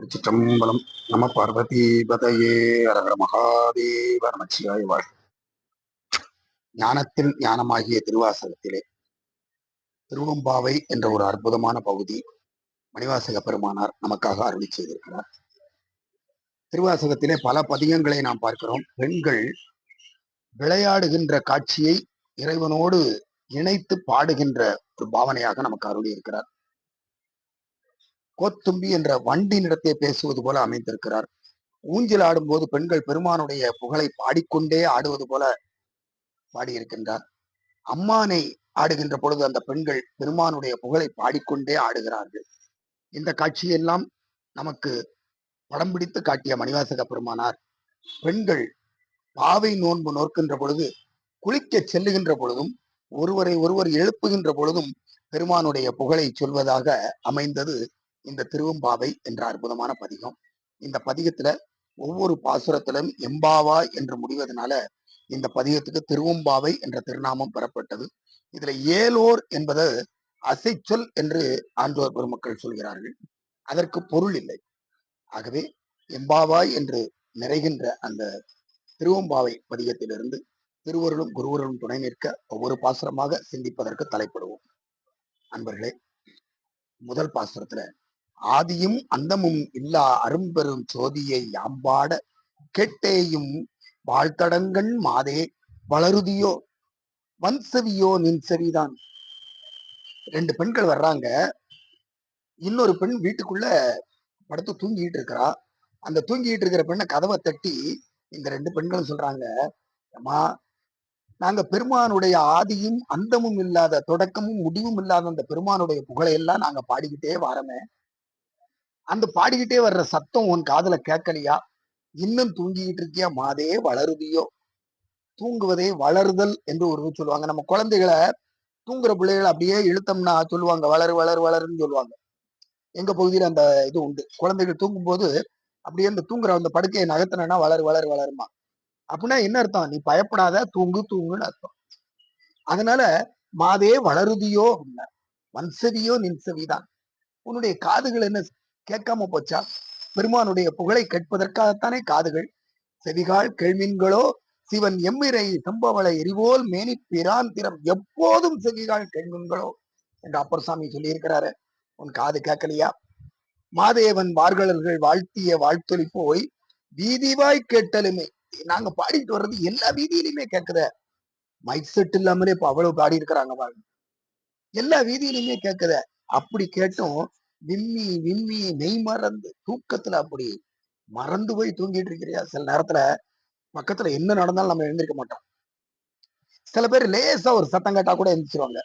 திருச்சிற்றம்பலம் நம பார்வதி பதையே அரகர மகாதேவ நமச்சிவாய் வாழ் ஞானத்தில் ஞானமாகிய திருவாசகத்திலே திருவம்பாவை என்ற ஒரு அற்புதமான பகுதி மணிவாசக பெருமானார் நமக்காக அருளி செய்திருக்கிறார். திருவாசகத்திலே பல பதிகங்களை நாம் பார்க்கிறோம். பெண்கள் விளையாடுகின்ற காட்சியை இறைவனோடு இணைத்து பாடுகின்ற ஒரு பாவனையாக நமக்கு அருளி இருக்கிறார் கோத்தும்பி என்ற வண்டி நிறத்தை பேசுவது போல அமைந்திருக்கிறார். ஊஞ்சல் ஆடும்போது பெண்கள் பெருமானுடைய புகழை பாடிக்கொண்டே ஆடுவது போல பாடியிருக்கின்றார். அம்மானை ஆடுகின்ற பொழுது அந்த பெண்கள் பெருமானுடைய புகழை பாடிக்கொண்டே ஆடுகிறார்கள். இந்த காட்சியெல்லாம் நமக்கு படம் பிடித்து காட்டிய மணிவாசக பெருமானார். பெண்கள் பாவை நோன்பு நோக்கின்ற பொழுது குளிக்க செல்லுகின்ற பொழுதும் ஒருவரை ஒருவர் எழுப்புகின்ற பொழுதும் பெருமானுடைய புகழை சொல்வதாக அமைந்தது இந்த திருவம்பாவை என்ற அற்புதமான பதிகம். இந்த பதிகத்துல ஒவ்வொரு பாசுரத்திலும் எம்பாவா என்று முடிவதனால இந்த பதிகத்துக்கு திருவம்பாவை என்ற திருநாமம் பெறப்பட்டது. இதுல ஏலோர் என்பது அசைச்சொல் என்று ஆன்றோர் பெருமக்கள் சொல்கிறார்கள். அதற்கு பொருள் இல்லை. ஆகவே எம்பாவாய் என்று நிறைகின்ற அந்த திருவம்பாவை பதிகத்திலிருந்து திருவருளும் குருவருளும் துணை நிற்க ஒவ்வொரு பாசுரமாக சிந்திப்பதற்கு தலைப்படுவோம். அன்பர்களே முதல் பாசுரத்துல ஆதியும் அந்தமும் இல்லா அரும்பெரும் சோதியை யாம்பாட கெட்டேயும் வாழ்த்தடங்கண் மாதே வளருதியோ வன்சவியோ நின் சரிதான் ரெண்டு பெண்கள் வர்றாங்க. இன்னொரு பெண் வீட்டுக்குள்ள படுத்து தூங்கிட்டு இருக்கிறா. அந்த தூங்கிட்டு இருக்கிற பெண்ணை கதவை தட்டி இந்த ரெண்டு பெண்களும் சொல்றாங்க அம்மா நாங்க பெருமானுடைய ஆதியும் அந்தமும் இல்லாத தொடக்கமும் முடிவும் இல்லாத அந்த பெருமானுடைய புகழையெல்லாம் நாங்க பாடிக்கிட்டே வரமே. அந்த பாடிக்கிட்டே வர்ற சத்தம் உன் காதுல கேட்கலையா இன்னும் தூங்கிக்கிட்டு இருக்கியா? மாதே வளருதியோ? தூங்குவதே வளருதல் என்று ஒரு சொல்லுவாங்க. நம்ம குழந்தைகளை தூங்குற பிள்ளைகளை அப்படியே இழுத்தம்னா சொல்லுவாங்க வளரு வளரு வளருன்னு சொல்லுவாங்க. எங்க பகுதியில அந்த இது உண்டு. குழந்தைகள் தூங்கும் போது அப்படியே அந்த தூங்குற அந்த படுக்கையை நகர்த்தினா வளரு வளரு வளருமா? அப்படின்னா என்ன அர்த்தம்? நீ பயப்படாத தூங்கு தூங்குன்னு அர்த்தம். அதனால மாதே வளருதியோ? அப்படின்னா வன்சவியோ நின்சவிதான் உன்னுடைய காதுகள் என்ன கேட்காம போச்சா? பெருமானுடைய புகழை கேட்பதற்காகத்தானே காதுகள்? செவிகால் கேள்மீன்களோ சிவன் எம்மிரை சம்பவளை எரிவோல் மேனி பிராந்திரம் எப்போதும் செவிகால் கேள்மீன்களோ என்று அப்பர் சாமி சொல்லியிருக்கிறாரு. உன் காது கேட்கலையா? மாதேவன் வார்களர்கள் வாழ்த்திய வாழ்த்தொலி போய் வீதிவாய் கேட்டலுமே. நாங்க பாடிட்டு வர்றது எல்லா வீதியிலுமே கேட்குத. மைக் செட் இல்லாமலே இப்ப அவ்வளவு பாடி இருக்கிறாங்க பாருங்க. எல்லா வீதியிலுமே கேட்குற அப்படி கேட்டும் விம்மி விம்மி நெய் மறந்து தூக்கத்துல அப்படி மறந்து போய் தூங்கிட்டு இருக்கிறியா? சில நேரத்துல பக்கத்துல என்ன நடந்தாலும் நம்ம எழுந்திருக்க மாட்டோம். சில பேர் லேசா ஒரு சத்தம் கேட்டா கூட எழுந்திருவாங்க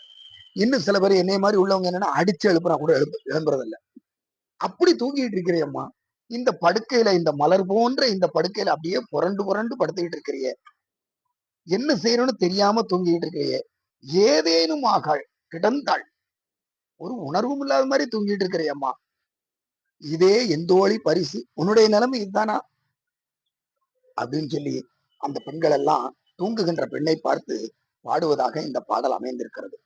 இன்னும் சில பேர் என்னைய மாதிரி உள்ளவங்க என்னன்னா அடிச்சு எழுப்புனா கூட எழுப்பு எழும்புறதில்ல. அப்படி தூங்கிட்டு இருக்கிறியம்மா. இந்த படுக்கையில இந்த மலர் போன்ற இந்த படுக்கையில அப்படியே புரண்டு புரண்டு படுத்துக்கிட்டு இருக்கிறிய. என்ன செய்யணும்னு தெரியாம தூங்கிட்டு இருக்கிறிய. ஏதேனும் ஆகாள் கிடந்தாள் ஒரு உணர்வும் இல்லாத மாதிரி தூங்கிட்டு இருக்கிறியம்மா இதே எந்தோழி பரிசு? உன்னுடைய நிலைமை இதுதானா? அப்படின்னு சொல்லி அந்த பெண்கள் எல்லாம் தூங்குகின்ற பெண்ணை பார்த்து பாடுவதாக இந்த பாடல் அமைந்திருக்கிறது.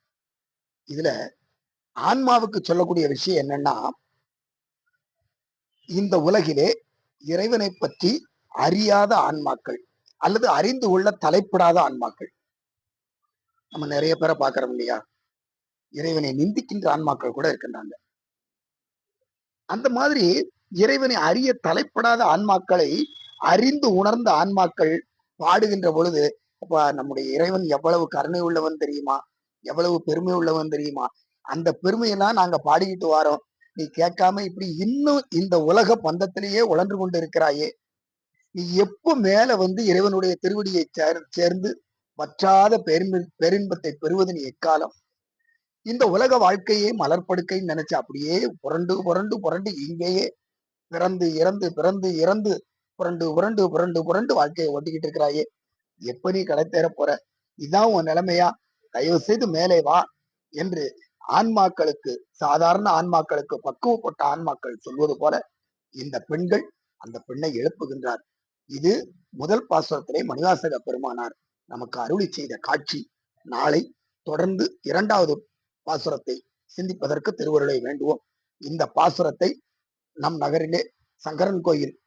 இதுல ஆன்மாவுக்கு சொல்லக்கூடிய விஷயம் என்னன்னா இந்த உலகிலே இறைவனை பற்றி அறியாத ஆன்மாக்கள் அல்லது அறிந்து கொள்ள தலைப்படாத ஆன்மாக்கள். நம்ம நிறைய பேரை பார்க்கிறோம் இல்லையா? இறைவனை நிந்திக்கின்ற ஆன்மாக்கள் கூட இருக்கின்றாங்க. அந்த மாதிரி இறைவனை அறிய தலைப்படாத ஆன்மாக்களை அறிந்து உணர்ந்த ஆன்மாக்கள் பாடுகின்ற பொழுது அப்ப நம்முடைய இறைவன் எவ்வளவு கருணை உள்ளவன் தெரியுமா? எவ்வளவு பெருமை உள்ளவன் தெரியுமா? அந்த பெருமையெல்லாம் நாங்க பாடிக்கிட்டு வாரோம். நீ கேட்காம இப்படி இன்னும் இந்த உலக பந்தத்திலேயே உழன்று கொண்டு இருக்கிறாயே நீ எப்போ மேல வந்து இறைவனுடைய திருவடியை சேர் சேர்ந்து வற்றாத பெருமி பெருன்பத்தை பெறுவது நீ எக்காலம்? இந்த உலக வாழ்க்கையே மலர்படுக்கைன்னு நினைச்சு அப்படியே புரண்டு புரண்டு புரண்டு இங்கேயே பிறந்து இறந்து பிறந்து இறந்து புரண்டு புரண்டு புரண்டு புரண்டு வாழ்க்கையை ஓட்டிக்கிட்டு இருக்கிறாயே. எப்ப நீ கடை தேர போற? இதான் உன் நிலைமையா? தயவு செய்து மேலே வா என்று ஆன்மாக்களுக்கு சாதாரண ஆன்மாக்களுக்கு பக்குவப்பட்ட ஆன்மாக்கள் சொல்வது போல இந்த பெண்கள் அந்த பெண்ணை எழுப்புகின்றார். இது முதல் பாசுரத்திலே மணிவாசக பெருமானார் நமக்கு அருளி செய்த காட்சி. நாளை தொடர்ந்து இரண்டாவது பாசுரத்தை சிந்திப்பதற்கு திருவருளை வேண்டுவோம். இந்த பாசுரத்தை நம் நகரிலே சங்கரன் கோயில்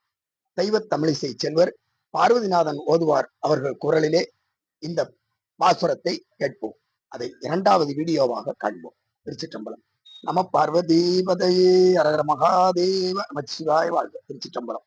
தெய்வ தமிழிசை செல்வர் பார்வதிநாதன் ஓதுவார் அவர்கள் குரலிலே இந்த பாசுரத்தை கேட்போம். அதை இரண்டாவது வீடியோவாக காண்போம். திருச்சிற்றம்பலம். நம பார்வதி பதையே அரகர மகாதேவ நமச்சிவாய் வாழ்க. திருச்சிற்றம்பலம்.